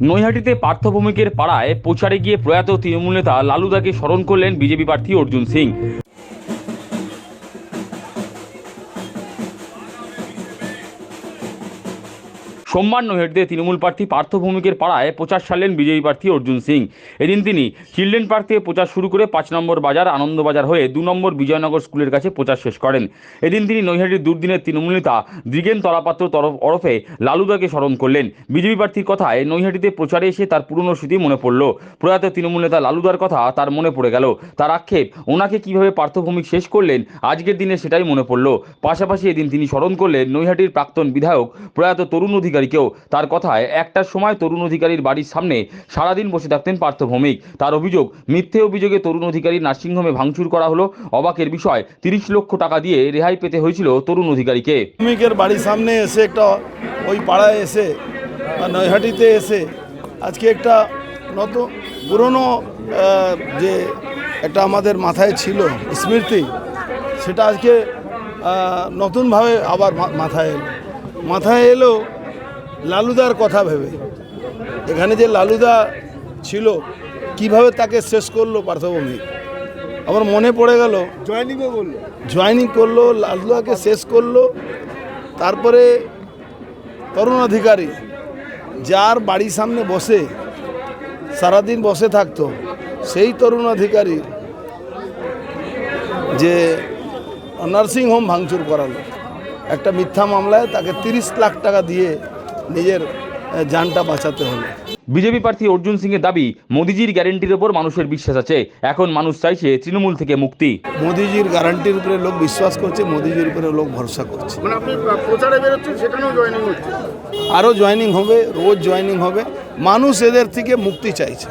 নৈহাটিতে পার্থভূমিকের পাড়ায় প্রচারে গিয়ে প্রয়াত তৃণমূল নেতা লালুদাকে স্মরণ করলেন বিজেপি প্রার্থী অর্জুন সিং। সোমবার নৈহাটিতে তৃণমূল প্রার্থী পার্থ ভৌমিকের পাড়ায় প্রচার সারলেন বিজয়ী প্রার্থী অর্জুন সিং। এদিন তিনি চিলড্রেন পার্ক থেকে প্রচার শুরু করে পাঁচ নম্বর বাজার, আনন্দবাজার হয়ে দু নম্বর বিজয়নগর স্কুলের কাছে প্রচার শেষ করেন। এদিন তিনি নৈহাটির দুর্দিনের তৃণমূল নেতা দ্রিগেন তলাপাত্র তরফ ওরফে লালুদাকে স্মরণ করলেন। বিজেপি প্রার্থীর কথায় নৈহাটিতে প্রচারে এসে তার পুরনো স্মৃতি মনে পড়ল। প্রয়াত তৃণমূল নেতা লালুদার কথা তার মনে পড়ে গেল। তার আক্ষেপ, ওনাকে কীভাবে পার্থভূমিক শেষ করলেন, আজকের দিনে সেটাই মনে পড়ল। পাশাপাশি এদিন তিনি স্মরণ করলেন নৈহাটির প্রাক্তন বিধায়ক প্রয়াত তরুণ অধিকারীকেও তার কথায় একটার সময় তরুণ অধিকারীর বাড়ির সামনে সারাদিন বসে থাকতেন পার্থ ভৌমিক। তার অভিযোগ, মিথ্যে অভিযোগে তরুণ অধিকারীর নার্সিংহোমে ভাঙচুর করা হলো। অবাকের বিষয়, তিরিশ লক্ষ টাকা দিয়ে রেহাই পেতে হয়েছিল তরুণ অধিকারীকে। শ্রমিকের বাড়ির সামনে এসে একটা, ওই পাড়ায় এসে নৈহাটিতে এসে, আজকে একটা নতুন পুরনো যে একটা আমাদের মাথায় ছিল স্মৃতি, সেটা আজকে নতুনভাবে আবার মাথায় এলো। মাথায় এলো লালুদার কথা ভেবে। এখানে যে লালুদা ছিল কীভাবে তাকে শেষ করল পার্থভূমিক আমার মনে পড়ে গেল জয়েনিংও বলল জয়েনিং করল লালুদাকে শেষ করল তারপরে তরুণ অধিকারী যার বাড়ির সামনে বসে সারাদিন বসে থাকতো সেই তরুণ অধিকারী যে নার্সিং হোম ভাঙচুর করালো। একটা মিথ্যা মামলায় তাকে তিরিশ লাখ টাকা দিয়ে নিজের যানটা জানটা বাঁচাতে হলো বিজেপি প্রার্থী অর্জুন সিং এর দাবি মোদিজির গ্যারেন্টির উপর মানুষের বিশ্বাস আছে। এখন মানুষ চাইছে তৃণমূল থেকে মুক্তি। মোদিজির গ্যারান্টির উপরে লোক বিশ্বাস করছে মোদিজির উপরে লোক ভরসা করছে। মানে আপনি প্রচারে বেরোচ্ছেন সেখানেও জয়েনিং হচ্ছে। আরও জয়েনিং হবে রোজ জয়েনিং হবে। মানুষ এদের থেকে মুক্তি চাইছে।